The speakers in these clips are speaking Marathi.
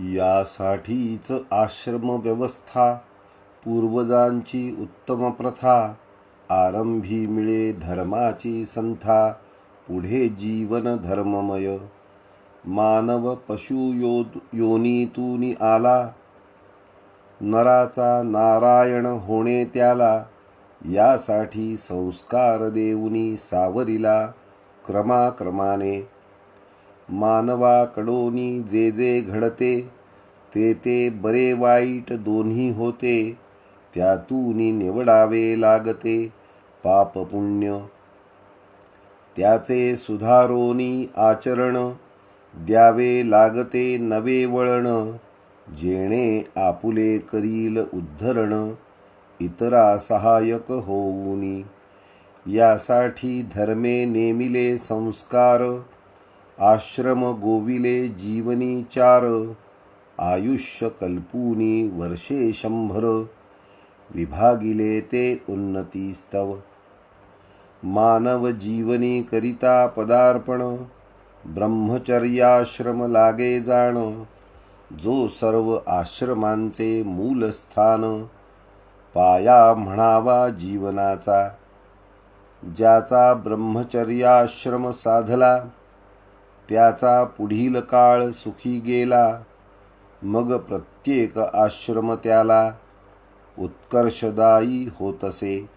यासाठीच आश्रम व्यवस्था पूर्वजांची उत्तम प्रथा आरंभी मिळे धर्माची संथा पुढे जीवन धर्ममय. मानव पशु यो योनीतून आला. नराचा नारायण होणे त्याला. यासाठी संस्कार देऊनी सावरिला क्रमाक्रमाने मानवाकडोनी जे जे घडते ते ते बरे वाईट दोन्ही होते त्यातून निवडावे लागते पाप पुण्य. त्याचे सुधारोनी आचरण द्यावे लागते नवे वळण जेणे आपुले करील उद्धरण इतरा सहायक होऊनी. यासाठी धर्मे नेमिले संस्कार आश्रम गोविले जीवनी चार आयुष्य कल्पूनी वर्षे शंभर विभागिले ते उन्नतीस्तव मानव जीवनी करिता पदार्पण ब्रह्मचर्याश्रम लागे जाण जो सर्व आश्रमांचे मूलस्थान पाया म्हणावा जीवनाचा. ज्याचा ब्रह्मचर्याश्रम साधला त्याचा पुढील काळ सुखी गेला. मग प्रत्येक आश्रम त्याला उत्कर्षदायी होतसे.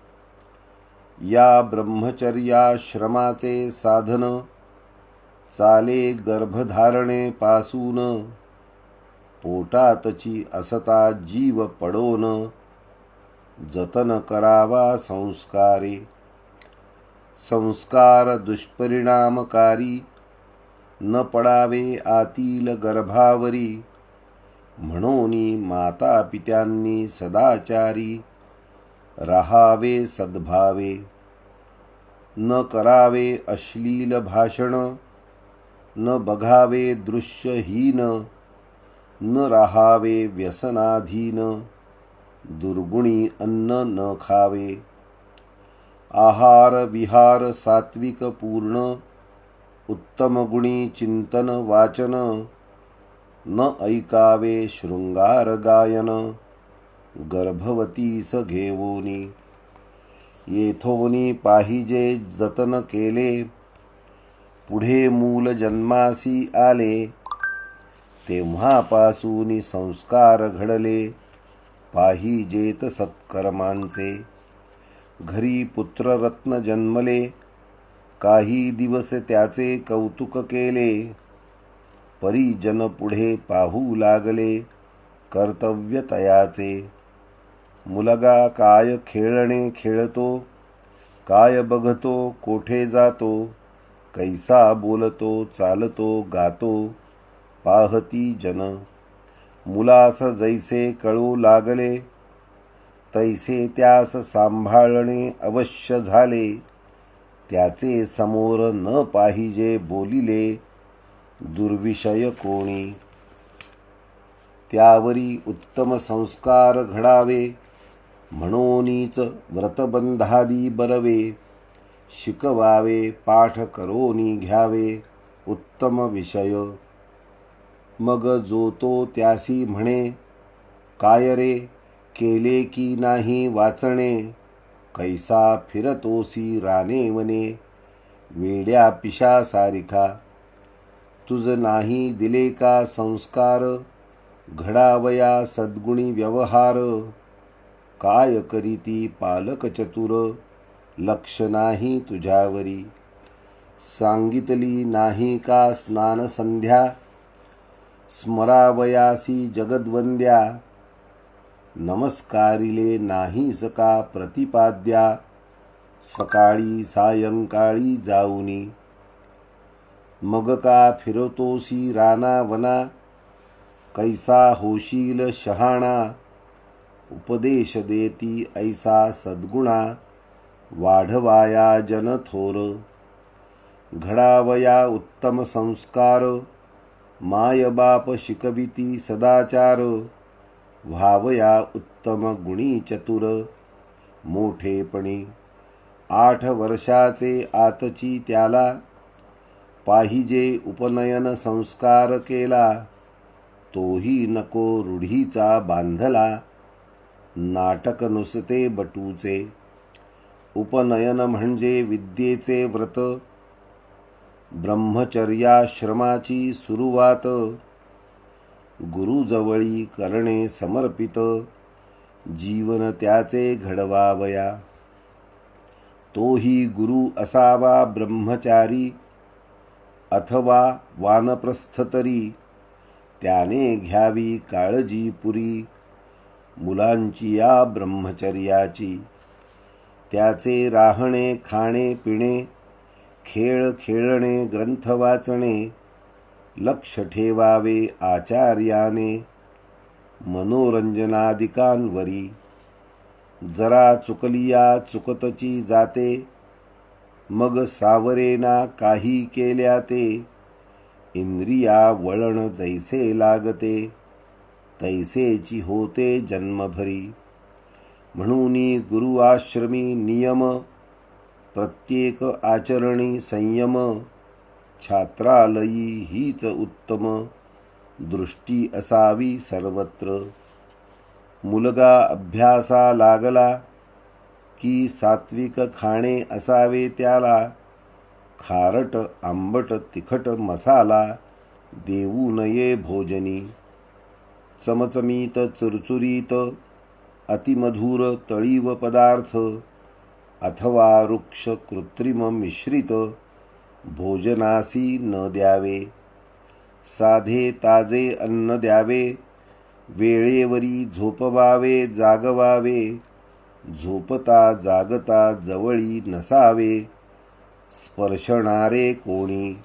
या ब्रह्मचर्याश्रमाचे साधन चाले गर्भधारणे पासून. पोटातची असता जीव पडोन. जतन करावा संस्कारे. संस्कार दुष्परिणामकारी न पडावे आतील गर्भावरी. म्हणून माता पित्यांनी सदाचारी राहावे सद्भावे. न करावे अश्लील भाषण न बघावे दृश्यहीन न राहावे व्यसनाधीन दुर्गुणी अन्न न खावे. आहार विहार सात्विक पूर्ण उत्तम गुणी चिंतन वाचन न ऐकावे शृंगार गायन गर्भवतीस घेवोनी. येथोनी पाहिजे जतन केले पुढे मूल जन्मासी आले तेव्हापासून संस्कार घडले पाहिजेत सत्कर्मांचे. घरी पुत्ररत्न जन्मले काही दिवस त्याचे कौतुक केले. परिजन पुढे पाहू लागले कर्तव्य तयाचे. मुलगा काय खेळणे खेळतो काय बघतो कोठे जातो कैसा बोलतो चालतो गातो पाहती जन. मुलास जैसे कळू लागले तैसे त्यास सांभाळणे अवश्य झाले. त्याचे समोर न पाहिजे बोलिले दुर्विषय कोणी. त्यावरी उत्तम संस्कार घडावे म्हणूनच व्रतबंधादी बरवे. शिकवावे पाठ करोनी घ्यावे उत्तम विषय. मग जो तो त्यासी म्हणे काय रे केले की नाही वाचणे? कैसा फिरतोसी राने वने वेड्या पिशासारिखा तुझ नाही दिले का संस्कार घडावया सद्गुणी व्यवहार काय करीती पालक चतुर लक्ष नाही तुझ्यावरी सांगितली नाही का स्नान संध्या स्मरावयासी जगद्वंद्या नमस्कारिले नाही सका प्रतिपाद्या सकाळी सायंकाळी जाऊनी. मग का फिरतोसी राना वना कैसा होशील शहाणा उपदेश देती ऐसा सद्गुणा वाढवाया जन थोर. घडावया उत्तम संस्कार मायबाप शिकविती सदाचार. व्हावया उत्तम गुणी चतुर मोठेपणी. आठ वर्षाचे आतची त्याला पाहिजे उपनयन संस्कार केला तोही नको रूढीचा बांधला. नाटक नुसते बटूचे. उपनयन म्हणजे विद्येचे व्रत. ब्रह्मचर्याश्रमाची सुरुवात. गुरुजवळी करणे समर्पित. जीवन त्याचे घडवावया. तोही गुरु असावा ब्रह्मचारी. अथवा वानप्रस्थ तरी. त्याने घ्यावी काळजी पुरी. मुलांची या ब्रह्मचर्याची. त्याचे राहणे खाणे पिणे. खेळ खेळणे ग्रंथ वाचणे. लक्ष ठेवावे आचार्याने. मनोरंजनादिकांवरी जरा चुकलिया चुकतची जाते. मग सावरेना काही केल्या ते. इंद्रिया वळण जैसे लागते. तैसेची होते जन्मभरी. म्हणून गुरुआश्रमी नियम. प्रत्येक आचरणी संयम. छात्रालयी हीच उत्तम दृष्टी असावी सर्वत्र. मुलगा अभ्यासा लागला की सात्विक खाणे असावे त्याला. खारट आंबट तिखट मसाला देऊ नये भोजनी. चमचमीत चुरचुरीत अतिमधुर तळीव पदार्थ अथवा वृक्ष कृत्रिम मिश्रित भोजनासी न द्यावे. साधे ताजे अन्न द्यावे. वेळेवरी झोपवावे जागवावे. झोपता जागता जवळी नसावे. स्पर्शणारे कोणी